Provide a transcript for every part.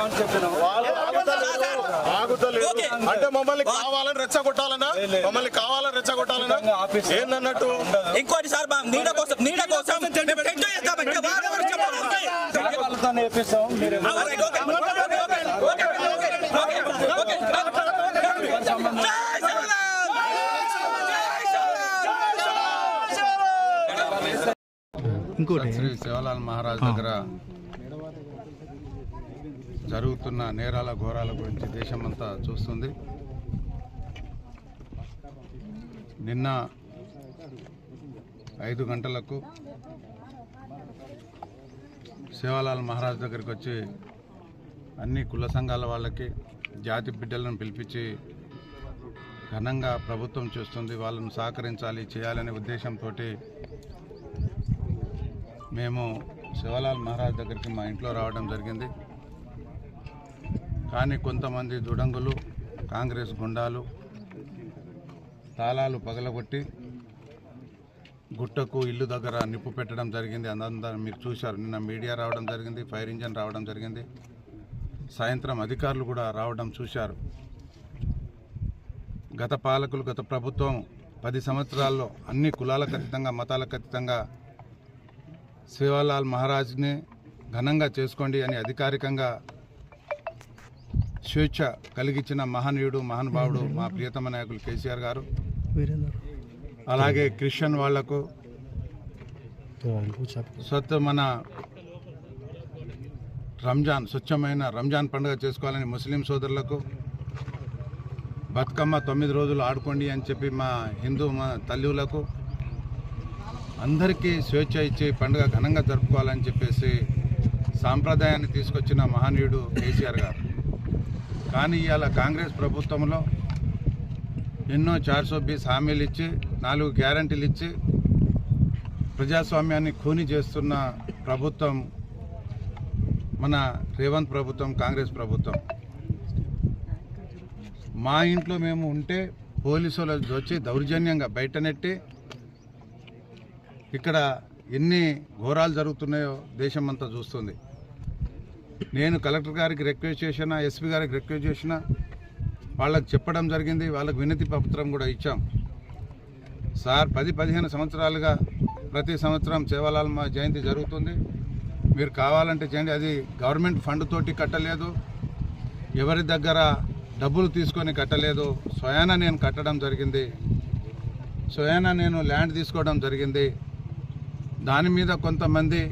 ఆపిస్తామని చెప్పినాం. అంటే మమ్మల్ని కావాలని రెచ్చగొట్టాలనా మమ్మల్ని కావాలని రెచ్చగొట్టాలనా ఆపిస్తాం. ఏందన్నట్టు ఇంకోటి సార్ మా నీడ కోసం నీడ కోసం శివలాల్ మహారాజ్ దగ్గర జరుగుతున్న నేరాల ఘోరాల గురించి దేశమంతా చూస్తుంది. నిన్న ఐదు గంటలకు శివలాల్ మహారాజ్ దగ్గరికి వచ్చి అన్ని కుల సంఘాల వాళ్ళకి జాతి బిడ్డలను పిలిపించి ఘనంగా ప్రభుత్వం చేస్తుంది. వాళ్ళను సహకరించాలి చేయాలనే ఉద్దేశంతో మేము శివలాల్ మహారాజ్ దగ్గరికి మా ఇంట్లో రావడం జరిగింది. కానీ కొంతమంది దుడంగులు కాంగ్రెస్ గుండాలు తాళాలు పగలగొట్టి గుట్టకు ఇల్లు దగ్గర నిప్పు పెట్టడం జరిగింది. అందరూ మీరు చూశారు. నిన్న మీడియా రావడం జరిగింది ఫైర్ ఇంజన్ రావడం జరిగింది. సాయంత్రం అధికారులు కూడా రావడం చూశారు. గత పాలకులు గత ప్రభుత్వం పది సంవత్సరాల్లో అన్ని కులాలకు అతీతంగా మతాలకు అతీతంగా శివలాల్ మహారాజ్ని ఘనంగా చేసుకోండి అని అధికారికంగా స్వేచ్ఛ కలిగించిన మహనీయుడు మహానుభావుడు మా ప్రియతమ నాయకులు కేసీఆర్ గారు అలాగే క్రిస్టియన్ వాళ్ళకు స్వత్ మన రంజాన్ స్వచ్ఛమైన రంజాన్ పండుగ చేసుకోవాలని ముస్లిం సోదరులకు బతుకమ్మ తొమ్మిది రోజులు ఆడుకోండి అని చెప్పి మా హిందూ మా తల్లులకు అందరికీ స్వేచ్ఛ ఇచ్చి పండుగ ఘనంగా జరుపుకోవాలని చెప్పేసి సాంప్రదాయాన్ని తీసుకొచ్చిన మహనీయుడు కేసీఆర్ గారు. కానీ ఇవాళ కాంగ్రెస్ ప్రభుత్వంలో ఎన్నో చార్సో బీస్ హామీలు ఇచ్చి నాలుగు గ్యారంటీలు ఇచ్చి ప్రజాస్వామ్యాన్ని ఖూని చేస్తున్న ప్రభుత్వం మన రేవంత్ ప్రభుత్వం కాంగ్రెస్ ప్రభుత్వం. మా ఇంట్లో మేము ఉంటే పోలీసులు వచ్చి దౌర్జన్యంగా బయట నెట్టి ఇక్కడ ఎన్ని ఘోరాలు జరుగుతున్నాయో దేశం అంతా చూస్తుంది. నేను కలెక్టర్ గారికి రిక్వెస్ట్ చేసిన ఎస్పీ గారికి రిక్వెస్ట్ చేసిన వాళ్ళకి చెప్పడం జరిగింది వాళ్ళకి వినతి పత్రం కూడా ఇచ్చాం. సార్ పది పదిహేను సంవత్సరాలుగా ప్రతి సంవత్సరం సేవాలాల్ జయంతి జరుగుతుంది. మీరు కావాలంటే చేయండి అది గవర్నమెంట్ ఫండ్ తోటి కట్టలేదు. ఎవరి దగ్గర డబ్బులు తీసుకొని కట్టలేదు స్వయాన నేను కట్టడం జరిగింది. స్వయాన నేను ల్యాండ్ తీసుకోవడం జరిగింది. దాని మీద కొంతమంది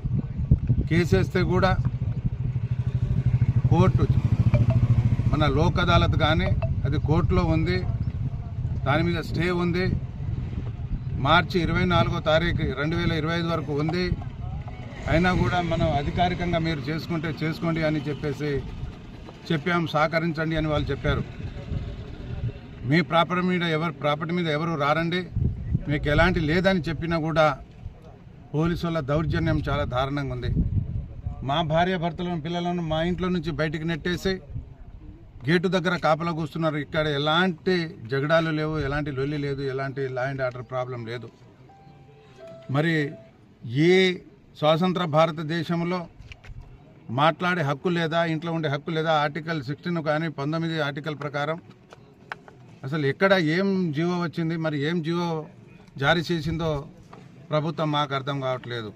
కేసేస్తే కూడా కోర్టు మన లోక్ అదాలత్ కానీ అది కోర్టులో ఉంది దాని మీద స్టే ఉంది. మార్చి ఇరవై నాలుగో తారీఖు రెండు వేల ఇరవై ఐదు వరకు ఉంది. అయినా కూడా మనం అధికారికంగా మీరు చేసుకుంటే చేసుకోండి అని చెప్పేసి చెప్పాం సహకరించండి అని వాళ్ళు చెప్పారు. మీ ప్రాపర్టీ మీద ఎవరు ప్రాపర్టీ మీద ఎవరు రారండి? మీకు ఎలాంటి లేదని చెప్పినా కూడా పోలీసుల దౌర్జన్యం చాలా దారుణంగా ఉంది. మా భార్య భర్తలను పిల్లలను మా ఇంట్లో నుంచి బయటికి నెట్టేసి గేటు దగ్గర కాపలా కూస్తున్నారు. ఇక్కడ ఎలాంటి జగడాలు లేవు ఎలాంటి లొల్లి లేదు ఎలాంటి లా అండ్ ఆర్డర్ ప్రాబ్లం లేదు. మరి ఏ స్వాతంత్ర భారతదేశంలో మాట్లాడే హక్కు లేదా ఇంట్లో ఉండే హక్కు లేదా ఆర్టికల్ సిక్స్టీన్ కానీ పంతొమ్మిది ఆర్టికల్ ప్రకారం అసలు ఎక్కడ ఏం జీవో వచ్చింది మరి ఏం జీవో జారీ చేసిందో ప్రభుత్వం మాకు అర్థం కావట్లేదు.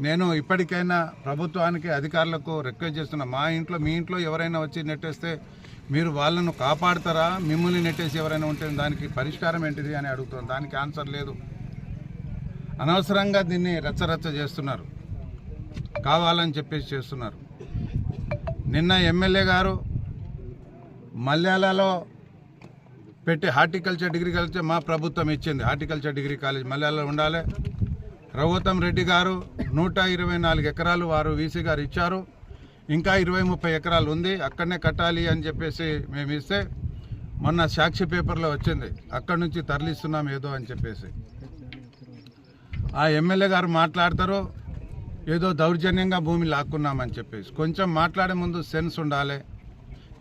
నేను ఇప్పటికైనా ప్రభుత్వానికి అధికారులకు రిక్వెస్ట్ చేస్తున్నా. మా ఇంట్లో మీ ఇంట్లో ఎవరైనా వచ్చి నెట్టేస్తే మీరు వాళ్ళను కాపాడతారా? మిమ్మల్ని నెట్టేసి ఎవరైనా ఉంటే దానికి పరిష్కారం ఏంటిది అని అడుగుతున్నాను. దానికి ఆన్సర్ లేదు. అనవసరంగా దీన్ని రచ్చరచ్చ చేస్తున్నారు. కావాలని చెప్పేసి చేస్తున్నారు. నిన్న ఎమ్మెల్యే గారు మల్యాలలో పెట్టి హార్టికల్చర్ డిగ్రీ కాలేజ్ మా ప్రభుత్వం ఇచ్చింది. హార్టికల్చర్ డిగ్రీ కాలేజ్ మల్యాలలో ఉండాలి. రఘుతం రెడ్డి గారు నూట ఇరవై నాలుగు ఎకరాలు వారు వీసీ గారు ఇచ్చారు. ఇంకా ఇరవై ముప్పై ఎకరాలు ఉంది. అక్కడనే కట్టాలి అని చెప్పేసి మేము ఇస్తే మొన్న సాక్షి పేపర్లో వచ్చింది. అక్కడి నుంచి తరలిస్తున్నాం ఏదో అని చెప్పేసి. ఆ ఎమ్మెల్యే గారు మాట్లాడతారు. ఏదో దౌర్జన్యంగా భూమి లాక్కున్నామని చెప్పేసి. కొంచెం మాట్లాడే ముందు సెన్స్ ఉండాలి.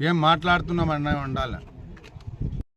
ఏం మాట్లాడుతున్నామనే ఉండాలి.